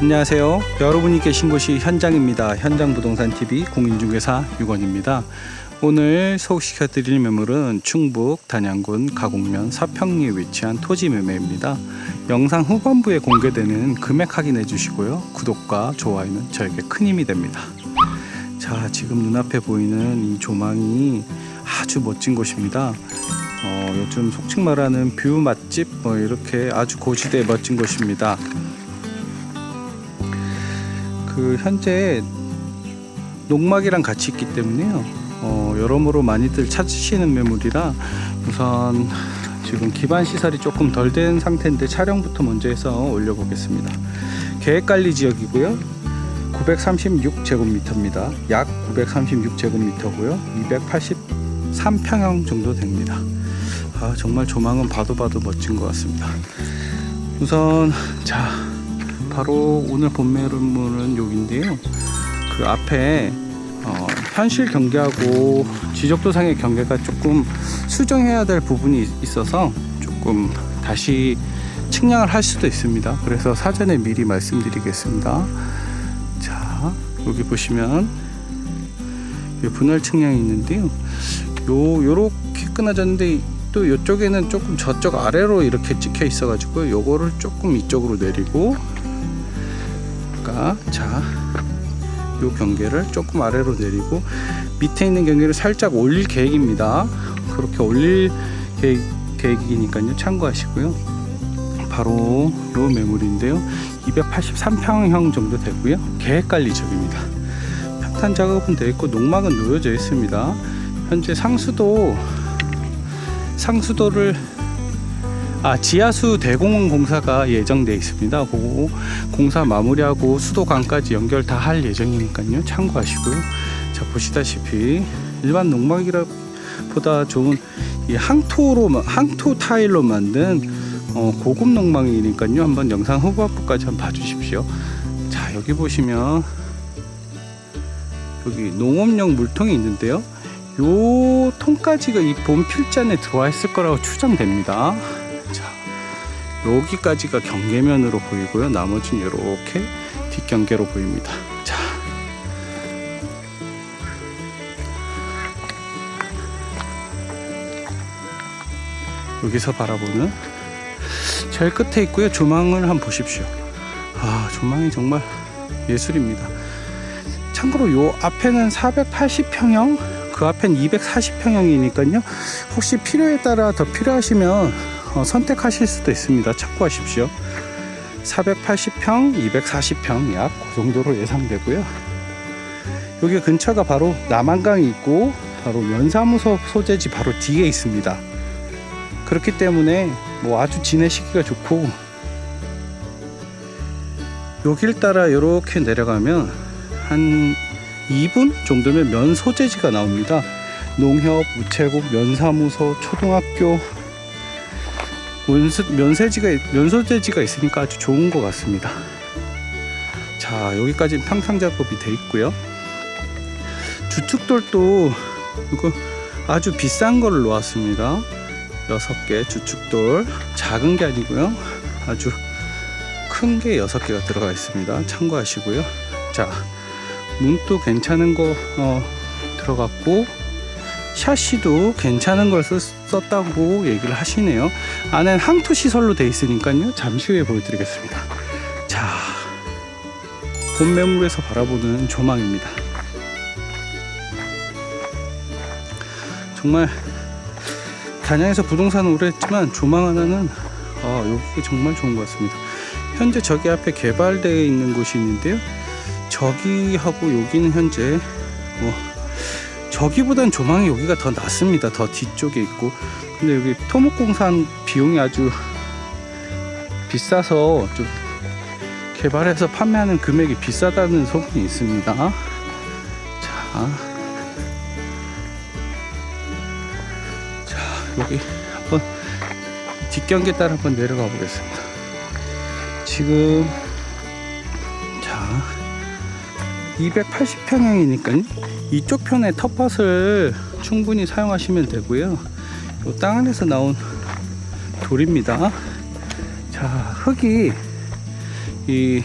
안녕하세요. 여러분이 계신 곳이 현장입니다. 현장 부동산 TV 공인중개사 유건입니다. 오늘 소개시켜 드릴 매물은 충북 단양군 가곡면 서평리에 위치한 토지 매매입니다. 영상 후반부에 공개되는 금액 확인해 주시고요. 구독과 좋아요는 저에게 큰 힘이 됩니다. 자, 지금 눈앞에 보이는 이 조망이 아주 멋진 곳입니다. 어, 요즘 속칭 말하는 뷰 맛집 뭐 이렇게 아주 고지대의 멋진 곳입니다. 그 현재 농막이랑 같이 있기 때문에요. 어, 여러모로 많이들 찾으시는 매물이라 우선 지금 기반 시설이 조금 덜 된 상태인데 촬영부터 먼저 해서 올려보겠습니다. 계획관리 지역이고요. 936제곱미터입니다. 약 936제곱미터고요. 283평형 정도 됩니다. 아, 정말 조망은 봐도 봐도 멋진 것 같습니다. 우선 자 바로 오늘 본 매물은 여기인데요. 그 앞에 어, 현실 경계하고 지적도상의 경계가 조금 수정해야 될 부분이 있어서 조금 다시 측량을 할 수도 있습니다. 그래서 사전에 미리 말씀드리겠습니다. 자 여기 보시면 이 분할 측량이 있는데요. 요 요렇게 끊어졌는데 또 이쪽에는 조금 저쪽 아래로 이렇게 찍혀 있어가지고 요거를 조금 이쪽으로 내리고 그러니까 자, 요 경계를 조금 아래로 내리고 밑에 있는 경계를 살짝 올릴 계획입니다. 그렇게 올릴 계획, 계획이니까요. 참고하시고요. 바로 요 매물인데요. 283평형 정도 되고요. 계획 관리 적입니다. 평탄 작업은 되어 있고 농막은 놓여져 있습니다. 현재 상수도 상수도를 아 지하수 대공원 공사가 예정돼 있습니다. 그거 공사 마무리하고 수도관까지 연결 다 할 예정이니까요. 참고하시고요. 자 보시다시피 일반 농막이라보다 좋은 이 항토로 마- 항토 타일로 만든 어, 고급 농막이니까요. 한번 영상 후반부까지 한번 봐주십시오. 자 여기 보시면 여기 농업용 물통이 있는데요. 요 통까지가 이본 필잔에 들어와 있을 거라고 추정됩니다. 자, 여기까지가 경계면으로 보이고요. 나머지는 이렇게 뒷경계로 보입니다. 자, 여기서 바라보는 제일 끝에 있고요. 조망을 한번 보십시오. 아, 조망이 정말 예술입니다. 참고로 요 앞에는 480평형 그 앞엔 240평형이니까요. 혹시 필요에 따라 더 필요하시면 어, 선택하실 수도 있습니다. 참고하십시오. 480평, 240평 약 그 정도로 예상되고요. 여기 근처가 바로 남한강이 있고 바로 면사무소 소재지 바로 뒤에 있습니다. 그렇기 때문에 뭐 아주 지내시기가 좋고 여길 따라 이렇게 내려가면 한 2분 정도면 면 소재지가 나옵니다. 농협, 우체국, 면사무소, 초등학교 면세, 면세지가 면 소재지가 있으니까 아주 좋은 것 같습니다. 자 여기까지 평상 작업이 돼 있고요. 주축돌도 이거 아주 비싼 거를 놓았습니다. 여섯 개 주축돌 작은 게 아니고요. 아주 큰 게 여섯 개가 들어가 있습니다. 참고하시고요. 자 문도 괜찮은 거 어, 들어갔고 샤시도 괜찮은 걸 썼, 썼다고 얘기를 하시네요. 안엔 항토 시설로 돼 있으니까요. 잠시 후에 보여드리겠습니다. 자, 본 매물에서 바라보는 조망입니다. 정말 단양에서 부동산을 오래 했지만 조망 하나는 아, 여기 정말 좋은 것 같습니다. 현재 저기 앞에 개발되어 있는 곳이 있는데요. 저기하고 여기는 현재 뭐 저기보단 조망이 여기가 더 낫습니다. 더 뒤쪽에 있고 근데 여기 토목공산 비용이 아주 비싸서 좀 개발해서 판매하는 금액이 비싸다는 소문이 있습니다. 자, 자 여기 한번 뒷경계 따라 한번 내려가 보겠습니다. 지금 280평형이니까요. 이쪽 편에 텃밭을 충분히 사용하시면 되고요. 이땅 안에서 나온 돌입니다. 자, 흙이 이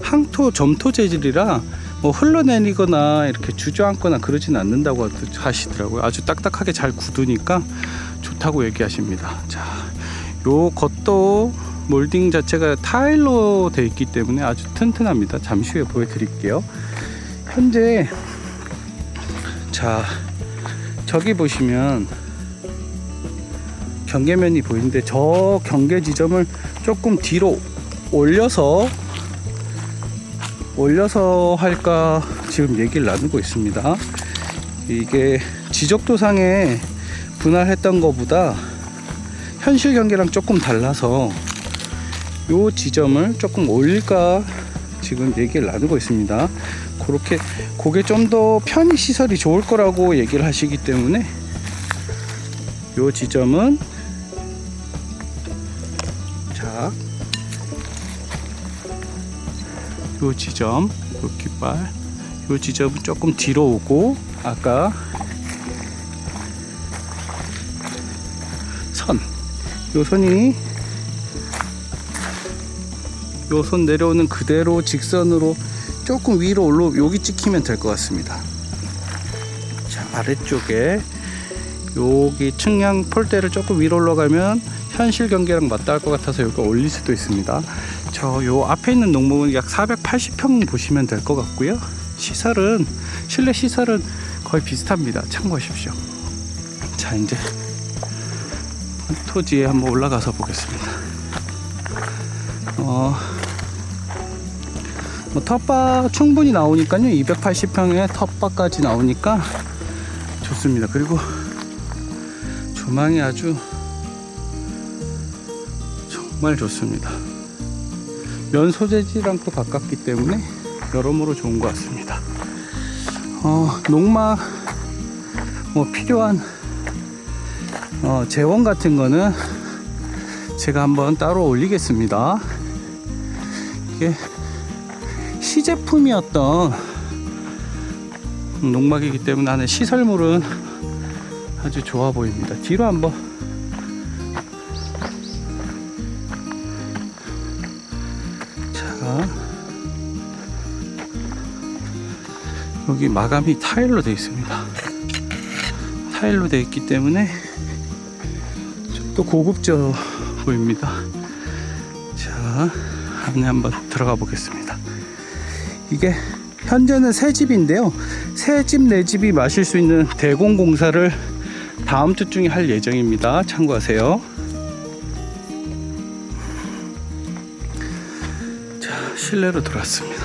항토 점토 재질이라 뭐 흘러내리거나 이렇게 주저앉거나 그러진 않는다고 하시더라고요. 아주 딱딱하게 잘 굳으니까 좋다고 얘기하십니다. 자, 요 겉도 몰딩 자체가 타일로 되어 있기 때문에 아주 튼튼합니다. 잠시 후에 보여드릴게요. 현재 자 저기 보시면 경계면이 보이는데 저 경계 지점을 조금 뒤로 올려서 올려서 할까 지금 얘기를 나누고 있습니다. 이게 지적도상에 분할했던 것보다 현실 경계랑 조금 달라서 요 지점을 조금 올릴까 지금 얘기를 나누고 있습니다. 그렇게 그게 좀 더 편의 시설이 좋을 거라고 얘기를 하시기 때문에 요 지점은 자, 요 지점, 요 깃발, 요 지점은 조금 뒤로 오고 아까 선, 요 선이 요 손 내려오는 그대로 직선으로 조금 위로 올라 여기 찍히면 될 것 같습니다. 자 아래쪽에 여기 측량 폴대를 조금 위로 올라가면 현실 경계랑 맞닿을 것 같아서 여기 올릴 수도 있습니다. 저 요 앞에 있는 농목은 약 480평 보시면 될 것 같고요. 시설은 실내 시설은 거의 비슷합니다. 참고하십시오. 자 이제 토지에 한번 올라가서 보겠습니다. 어, 뭐 텃밭 충분히 나오니까요. 280평에 텃밭까지 나오니까 좋습니다. 그리고 조망이 아주 정말 좋습니다. 면 소재지랑 또 가깝기 때문에 여러모로 좋은 것 같습니다. 어, 농막 뭐 필요한 어, 재원 같은 거는 제가 한번 따로 올리겠습니다. 이게 시제품이었던 농막이기 때문에 안에 시설물은 아주 좋아 보입니다. 뒤로 한번 자 여기 마감이 타일로 되어 있습니다. 타일로 되어 있기 때문에 좀더 고급져 보입니다. 자 안에 한번 들어가 보겠습니다. 이게 현재는 새 집인데요. 새 집 내 집이 마실 수 있는 대공공사를 다음 주 중에 할 예정입니다. 참고하세요. 자, 실내로 들어왔습니다.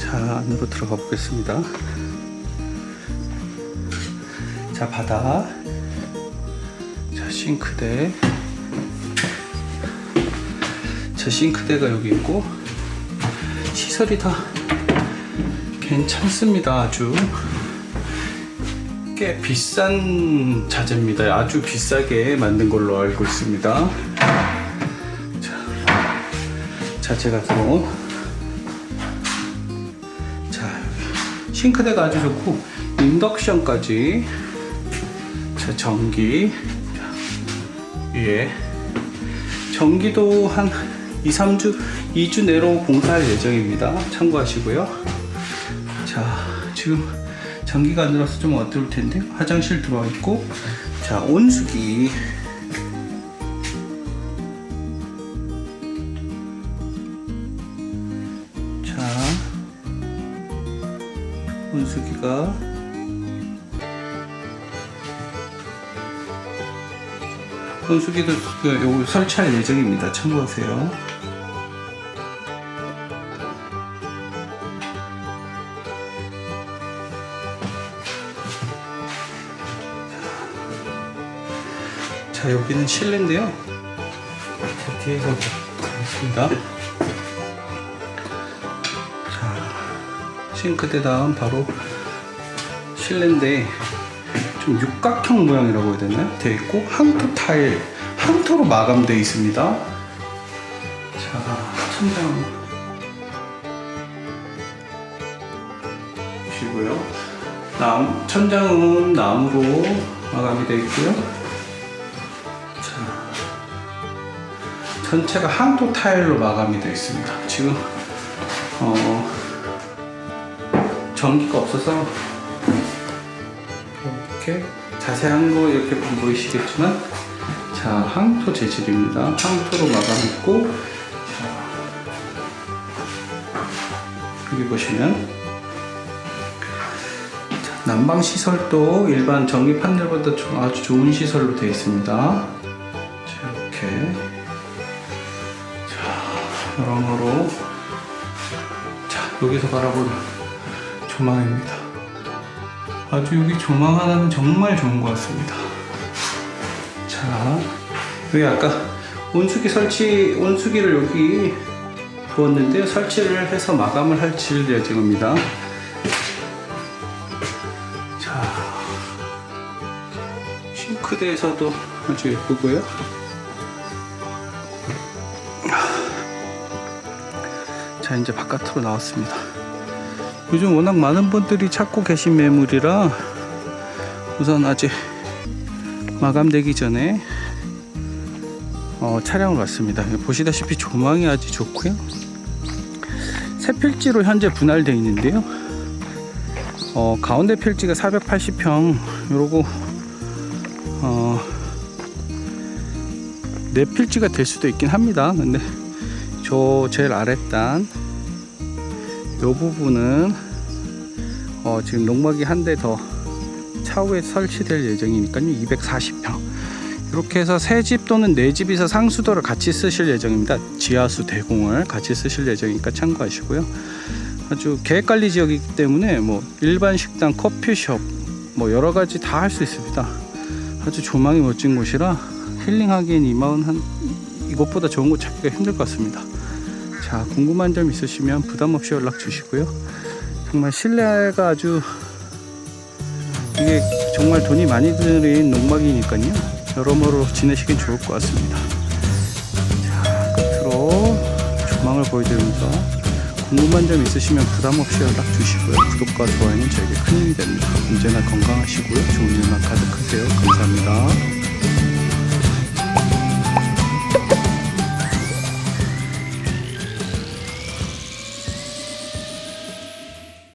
자, 안으로 들어가 보겠습니다. 자, 바닥. 자, 싱크대. 자, 싱크대가 여기 있고 시설이 다 괜찮습니다. 아주 꽤 비싼 자재입니다. 아주 비싸게 만든 걸로 알고 있습니다. 자, 자재 같은 자, 싱크대가 아주 좋고 인덕션까지 자, 전기 자, 위에 전기도 한 2, 3주, 2주 내로 공사할 예정입니다. 참고하시고요. 자, 지금 전기가 안 들어서 좀 어려울 텐데 화장실 들어와 있고, 자, 온수기. 자, 온수기가 온수기도 그 요거 설치할 예정입니다. 참고하세요. 자 여기는 실내인데요. 자, 뒤에서 보겠습니다. 자 싱크대 다음 바로 실내인데 좀 육각형 모양이라고 해야 되나요? 되어 있고 항토 타일, 항토로 마감되어 있습니다. 자 천장 보시고요. 남 천장은 나무로 마감이 되어 있고요. 전체가 항토 타일로 마감이 되어 있습니다. 지금 어, 전기가 없어서 이렇게 자세한 거 이렇게 안 보이시겠지만 자 항토 재질입니다. 항토로 마감했고 자 여기 보시면 자, 난방 시설도 일반 전기 판넬보다 좀 아주 좋은 시설로 되어 있습니다. 자 여러모로 자 여기서 바라보는 조망입니다. 아주 여기 조망 하나는 정말 좋은 것 같습니다. 자, 여기 아까 온수기 설치, 온수기를 여기 부었는데요. 설치를 해서 마감을 할질 예정입니다. 자, 싱크대에서도 아주 예쁘고요. 자, 이제 바깥으로 나왔습니다. 요즘 워낙 많은 분들이 찾고 계신 매물이라 우선 아직 마감되기 전에 어, 촬영을 왔습니다. 보시다시피 조망이 아주 좋고요. 세 필지로 현재 분할되어 있는데요. 어, 가운데 필지가 480평, 요러고 어, 네 필지가 될 수도 있긴 합니다. 근데 저 제일 아랫단 요 부분은 어, 지금 농막이 한 대 더 차후에 설치될 예정이니까요. 240평. 이렇게 해서 세 집 또는 네 집이서 상수도를 같이 쓰실 예정입니다. 지하수 대공을 같이 쓰실 예정이니까 참고하시고요. 아주 계획관리 지역이기 때문에 뭐 일반 식당, 커피숍 뭐 여러 가지 다 할 수 있습니다. 아주 조망이 멋진 곳이라 힐링하기엔 이 마은 한 이곳보다 좋은 곳 찾기가 힘들 것 같습니다. 자 궁금한 점 있으시면 부담 없이 연락 주시고요. 정말 실내가 아주 이게 정말 돈이 많이 들인 농막이니까요. 여러모로 지내시긴 좋을 것 같습니다. 자 끝으로 조망을 보여드리면서 궁금한 점 있으시면 부담 없이 연락 주시고요. 구독과 좋아요는 저에게 큰 힘이 됩니다. 언제나 건강하시고요. 좋은 일만 가득하세요. 감사합니다.